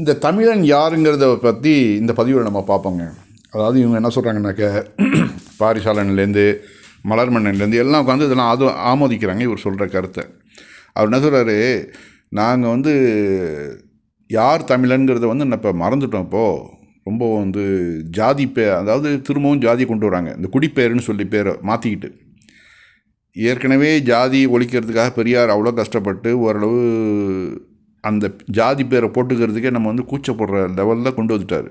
இந்த தமிழன் யாருங்கிறத பற்றி இந்த பதிவில் நம்ம பார்ப்போங்க. அதாவது இவங்க என்ன சொல்கிறாங்கனாக்க பாரிசாலன்லேருந்து மலர்மன்னன்லேருந்து எல்லாம் உட்காந்து இதெல்லாம் அது ஆமோதிக்கிறாங்க இவர் சொல்கிற கருத்தை. அவர் என்ன சொல்கிறாரு நாங்கள் வந்து யார் தமிழனுங்கிறத வந்து நான் இப்போ மறந்துட்டோம் இப்போது ரொம்ப வந்து ஜாதி பே அதாவது திரும்பவும் ஜாதி கொண்டு வராங்க. இந்த குடிப்பேருன்னு சொல்லி பேரை மாற்றிக்கிட்டு ஏற்கனவே ஜாதி ஒழிக்கிறதுக்காக பெரியார் அவ்வளோ கஷ்டப்பட்டு ஓரளவு அந்த ஜாதி பேரை போட்டுக்கிறதுக்கே நம்ம வந்து கூச்சப்படுற லெவலில் கொண்டு வந்துட்டார்.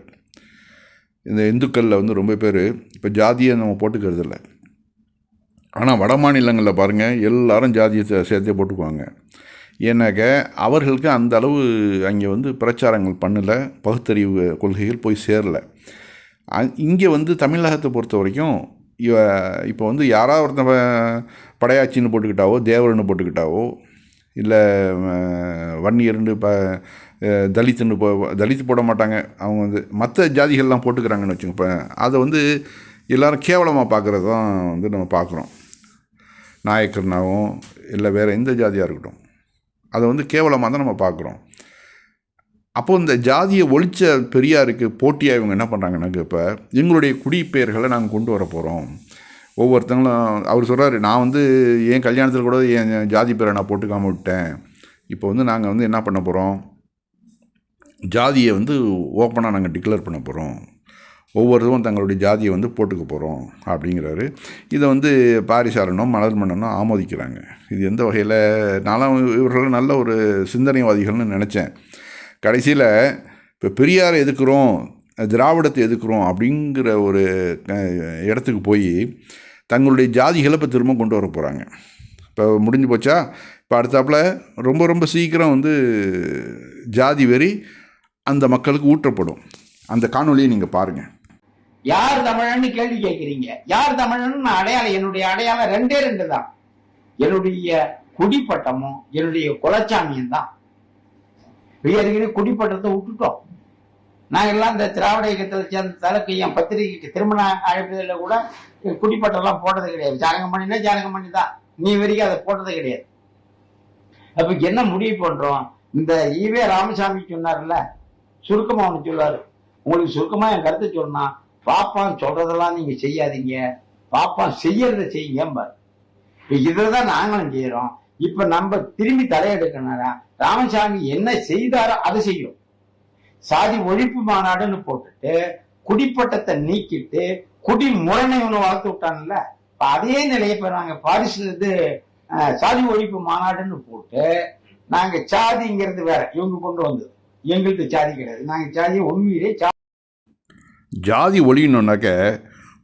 இந்த இந்துக்களில் வந்து ரொம்ப பேர் இப்போ ஜாதியை நம்ம போட்டுக்கிறது இல்லை ஆனால் வட மாநிலங்களில் பாருங்கள் எல்லாரும் ஜாதியை சேர்த்தே போட்டுக்குவாங்க. ஏன்னாக்க அவர்களுக்கு அந்த அளவு அங்கே வந்து பிரச்சாரங்கள் பண்ணலை பகுத்தறிவு கொள்கைகள் போய் சேரலை. இங்கே வந்து தமிழகத்தை பொறுத்த வரைக்கும் இவ இப்போ வந்து யாராவது ஒருத்தன் படையாச்சின்னு போட்டுக்கிட்டாவோ தேவர்னு போட்டுக்கிட்டாவோ இல்லை வன்னியர்னு இப்போ தலித்துன்னு போ தலித்து போட மாட்டாங்க. அவங்க வந்து மற்ற ஜாதிகள்லாம் போட்டுக்கிறாங்கன்னு வச்சுக்கோங்க இப்போ அதை வந்து எல்லாரும் கேவலமாக பார்க்குறது தான் வந்து நம்ம பார்க்குறோம். நாயக்கர்னாவும் இல்லை வேறு எந்த ஜாதியாக இருக்கட்டும். அதை வந்து கேவலமாக தான் நம்ம பார்க்குறோம். அப்போ இந்த ஜாதியை ஒழிச்ச பெரியாருக்கு போட்டியாக இவங்க என்ன பண்ணுறாங்கன்னாக்க இப்போ எங்களுடைய குடிப்பெயர்களை நாங்கள் கொண்டு வர போகிறோம் ஒவ்வொருத்தங்களும் அவர் சொல்கிறாரு நான் வந்து என் கல்யாணத்தில் கூட என் ஜாதி பேரை நான் போட்டுக்காமல் விட்டேன். இப்போ வந்து நாங்கள் வந்து என்ன பண்ண போகிறோம் ஜாதியை வந்து ஓப்பனாக நாங்கள் டிக்ளேர் பண்ண போகிறோம் ஒவ்வொருத்தரும் தங்களுடைய ஜாதியை வந்து போட்டுக்க போகிறோம் அப்படிங்கிறாரு. இதை வந்து பாரிசாரனும் மலர் மன்னனும் ஆமோதிக்கிறாங்க. இது எந்த வகையில்? நானும் இவர்கள் நல்ல ஒரு சிந்தனைவாதிகள்னு நினச்சேன். கடைசியில் இப்போ பெரியாரை எதுக்குறோம்? திராவிடத்தை எதுக்குறோம் அப்படிங்கிற ஒரு இடத்துக்கு போய் தங்களுடைய ஜாதிகளை இப்போ திரும்ப கொண்டு வர போகிறாங்க இப்போ முடிஞ்சு போச்சா? இப்போ அடுத்தாப்புல ரொம்ப ரொம்ப சீக்கிரம் வந்து ஜாதி வெறி அந்த மக்களுக்கு ஊற்றப்படும். அந்த காணொலியை நீங்கள் பாருங்கள் யார் தமிழன்னு கேள்வி கேட்கிறீங்க. யார் தமிழன் அடையாளம் என்னுடைய அடையாளம் ரெண்டே ரெண்டு தான். என்னுடைய குடிப்பட்டமும் என்னுடைய குலச்சாமியும் தான். குடிப்பட்டத்தை விட்டுட்டோம். நாங்கள் எல்லாம் இந்த திராவிட இயக்கத்தில் சேர்ந்த தலக்கு என் பத்திரிகைக்கு திருமண அழைப்பதில் கூட குடிப்பட்டெல்லாம் போட்டது கிடையாது. ஜாதகம் பண்ணினா ஜாதகம் பண்ணி தான் நீ வரைக்கும் அதை போட்டது கிடையாது. அப்போ என்ன முடிவு பண்ணுறோம் இந்த ஈவே ராமசாமி சொன்னார்ல சுருக்கமாக ஒன்று சொல்லுவாரு. உங்களுக்கு சுருக்கமாக என் கருத்து சொன்னா பாப்பான் சொல்றதெல்லாம் நீங்கள் செய்யாதீங்க. பாப்பான் செய்யறத செய்யுங்க இதில் இதுதான் நாங்களும் செய்கிறோம் இப்போ நம்ம திரும்பி தலையெடுக்கணும்னா ராமசாமி என்ன செய்தாரோ அதை செய்யும். சாதி ஒழிப்பு மாநாடுன்னு போட்டுட்டு குடிப்பட்டத்தை நீக்கிட்டு குடி முரணை ஒண்ணு வளர்த்து விட்டாங்கல்ல இப்ப அதே நிலையை இப்ப நாங்க பாரிஸ்ல இருந்து சாதி ஒழிப்பு மாநாடுன்னு போட்டு நாங்க சாதிங்கிறது வேற இவங்க கொண்டு வந்தது. எங்களுக்கு சாதி கிடையாது. நாங்க சாதியை உண்மையிலே ஜாதி ஒழியணுன்னாக்க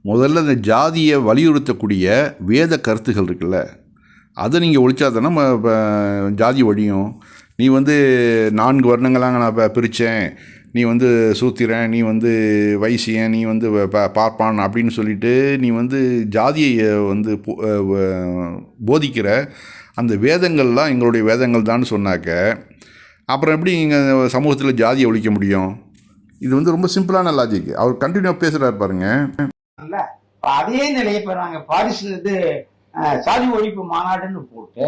முதல்ல இந்த ஜாதியை வலியுறுத்தக்கூடிய வேத கருத்துகள் இருக்குல்ல அதை நீங்கள் ஒழிச்சா தானே ஜாதி ஒழியும். நீ வந்து நான்கு வருடங்களாக நான் இப்போ பிரித்தேன் நீ வந்து சூத்திரன் நீ வந்து வைசியன் நீ வந்து ப- பார்ப்பான் அப்படின்னு சொல்லிட்டு நீ வந்து ஜாதியை வந்து போ- போதிக்கிற அந்த வேதங்கள்லாம் எங்களுடைய வேதங்கள் தான் சொன்னாக்க அப்புறம் எப்படி இங்கே சமூகத்தில் ஜாதியை ஒழிக்க முடியும்? இது வந்து ரொம்ப சிம்பிளான லாஜிக் அவர் கண்டினியூ பேசுகிறார் பாருங்க. அதே நிலையை பாரிஸ் இது சாதி ஒழிப்பு மாநாடுன்னு போட்டு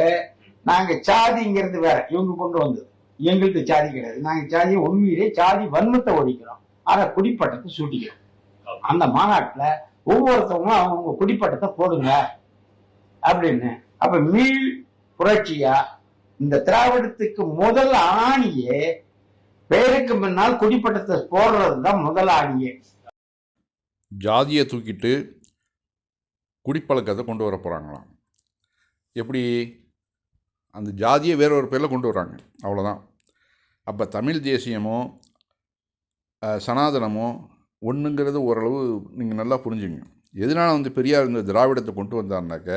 நாங்க சாதிங்கிறது வேற. இவங்க கொண்டு வந்தது. எங்களுக்கு சாதி கிடையாது. நாங்க சாதியை உண்மையிலே சாதி வன்மத்தை ஒழிக்கிறோம். ஆனா குடிப்பட்டத்தை சூட்டிக்கிறோம். அந்த மாநாட்டுல ஒவ்வொருத்தவங்களும் அவங்க குடிப்பட்டத்தை போடுங்க. அப்படின்னு. அப்ப மீள் புரட்சியா இந்த திராவிடத்துக்கு முதல் ஆணியே பேருக்கு முன்னால் குடிப்பட்டத்தை போடுறது தான் முதல் ஆணியே. ஜாதியை தூக்கிட்டு குடிப்பழக்கத்தை கொண்டு வர போகிறாங்களாம் எப்படி? அந்த ஜாதியை வேற ஒரு பேரில் கொண்டு வராங்க அவ்வளோதான் அப்போ தமிழ் தேசியமோ சனாதனமோ ஒன்றுங்கிறது ஓரளவு நீங்கள் நல்லா புரிஞ்சுங்க. எதனால் வந்து பெரியார் இந்த திராவிடத்தை கொண்டு வந்தாருனாக்க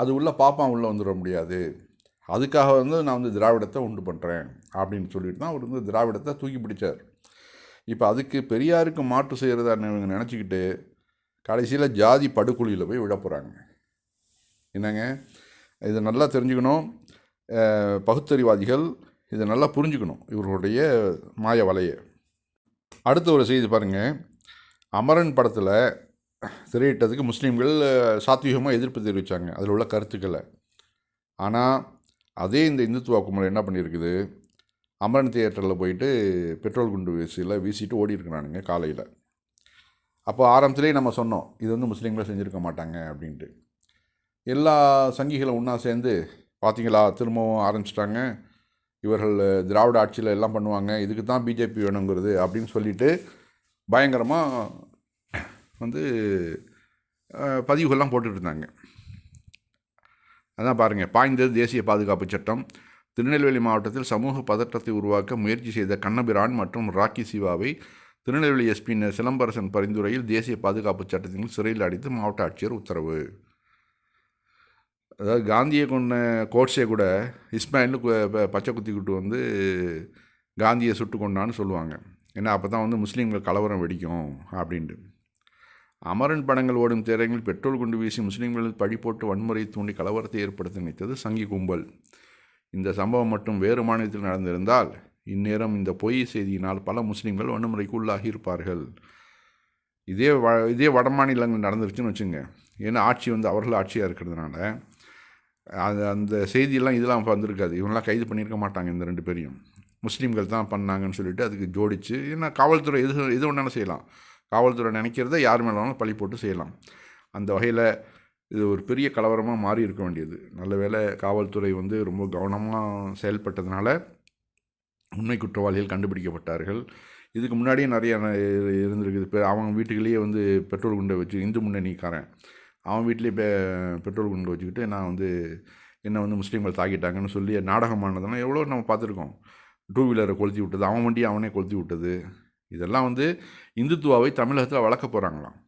அது உள்ளே பாப்பான் உள்ளே வந்துட முடியாது. அதுக்காக வந்து நான் வந்து திராவிடத்தை உண்டு பண்ணுறேன் அப்படின்னு சொல்லிட்டு தான் அவர் வந்து திராவிடத்தை தூக்கி பிடிச்சார். இப்போ அதுக்கு பெரியாருக்கு மாற்று செய்கிறதா இவங்க நினச்சிக்கிட்டு கடைசியில் ஜாதி படுகொலியில் போய் விட போகிறாங்க என்னங்க? இதை நல்லா தெரிஞ்சுக்கணும். பகுத்தறிவாதிகள் இதை நல்லா புரிஞ்சுக்கணும் இவர்களுடைய மாய வலையை. அடுத்த ஒரு செய்தி பாருங்கள் அமரன் படத்தில் திரையிட்டதுக்கு முஸ்லீம்கள் சாத்வீகமாக எதிர்ப்பு தெரிவித்தாங்க அதில் உள்ள கருத்துக்களை. ஆனால் அதே இந்த இந்துத்துவ கும்பல் என்ன பண்ணியிருக்குது அமரன் தியேட்டரில் போயிட்டு பெட்ரோல் குண்டு வீசியில் வீசிட்டு ஓடி இருக்கிறானுங்க காலையில். அப்போ ஆரம்பத்துலேயே நம்ம சொன்னோம் இது வந்து முஸ்லீம்களை செஞ்சுருக்க மாட்டாங்க அப்படின்ட்டு. எல்லா சங்கிகளும் ஒன்றா சேர்ந்து பார்த்தீங்களா? திரும்பவும் ஆரம்பிச்சிட்டாங்க. இவர்கள் திராவிட ஆட்சியில் எல்லாம் பண்ணுவாங்க. இதுக்கு தான் பிஜேபி வேணுங்கிறது அப்படின்னு சொல்லிட்டு பயங்கரமாக வந்து பதிவுகள்லாம் போட்டுட்டு இருந்தாங்க. அதான் பாருங்கள் பாய்ந்தது தேசிய பாதுகாப்பு சட்டம். திருநெல்வேலி மாவட்டத்தில் சமூக பதற்றத்தை உருவாக்க முயற்சி செய்த கண்ணபிரான் மற்றும் ராக்கி சிவாவை திருநெல்வேலி எஸ்பி சிலம்பரசன் பரிந்துரையில் தேசிய பாதுகாப்பு சட்டத்தின் சிறையில் அடைத்து மாவட்ட ஆட்சியர் உத்தரவு. அதாவது காந்தியை கொண்ட கோட்ஸே கூட இஸ்மாயில் ப- பச்சை குத்திக்கிட்டு வந்து காந்தியை சுட்டு கொண்டான்னு சொல்லுவாங்க. ஏன்னா அப்போ தான் வந்து முஸ்லீம்கள் கலவரம் வெடிக்கும் அப்படின்ட்டு. அமரன் படங்கள் ஓடும் திரைகளில் பெட்ரோல் குண்டு வீசி முஸ்லீம்கள் பழி போட்டு வன்முறையை தூண்டி கலவரத்தை ஏற்படுத்த நினைத்தது சங்கி கும்பல். இந்த சம்பவம் மட்டும் வேறு மாநிலத்தில் நடந்திருந்தால் இந்நேரம் இந்த பொய் செய்தியினால் பல முஸ்லீம்கள் வன்முறைக்கு உள்ளாகி இருப்பார்கள். இதே வ இதே வட மாநிலங்கள் நடந்துருச்சுன்னு வச்சுங்க. ஏன்னா ஆட்சி வந்து அவர்கள் ஆட்சியாக இருக்கிறதுனால அது அந்த செய்தியெல்லாம் இதெல்லாம் வந்திருக்காது. இவங்களாம் கைது பண்ணியிருக்க மாட்டாங்க இந்த ரெண்டு பேரையும். முஸ்லீம்கள் தான் பண்ணாங்கன்னு சொல்லிட்டு அதுக்கு ஜோடிச்சு ஏன்னா காவல்துறை எது எது ஒன்றாலும் செய்யலாம். காவல்துறை நினைக்கிறத யார் மேலே வேணாலும் பழி போட்டு செய்யலாம். அந்த வகையில் இது ஒரு பெரிய கலவரமாக மாறி இருக்க வேண்டியது. நல்ல வேளை காவல்துறை வந்து ரொம்ப கவனமாக செயல்பட்டதுனால உண்மை குற்றவாளிகள் கண்டுபிடிக்கப்பட்டார்கள். இதுக்கு முன்னாடியே நிறைய இருந்திருக்குது. இப்போ அவங்க வீட்டுக்குள்ளேயே வந்து பெட்ரோல் குண்டை வச்சு இந்து முன்னணிக்காரன் அவன் வீட்டிலேயே பெ பெட்ரோல் குண்டு வச்சுக்கிட்டு நான் வந்து என்னை வந்து முஸ்லீம்கள் தாக்கிட்டாங்கன்னு சொல்லி நாடகமானதெல்லாம் எவ்வளோ நம்ம பார்த்துருக்கோம். டூ வீலரை கொளுத்தி விட்டது அவன் வண்டியை அவனே கொளுத்தி விட்டது. இதெல்லாம் வந்து இந்துத்துவாவை தமிழகத்தில் வளர்க்க போகிறாங்களாம்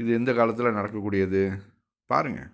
இது எந்த காலத்தில் நடக்கக்கூடியது? பாருங்கள்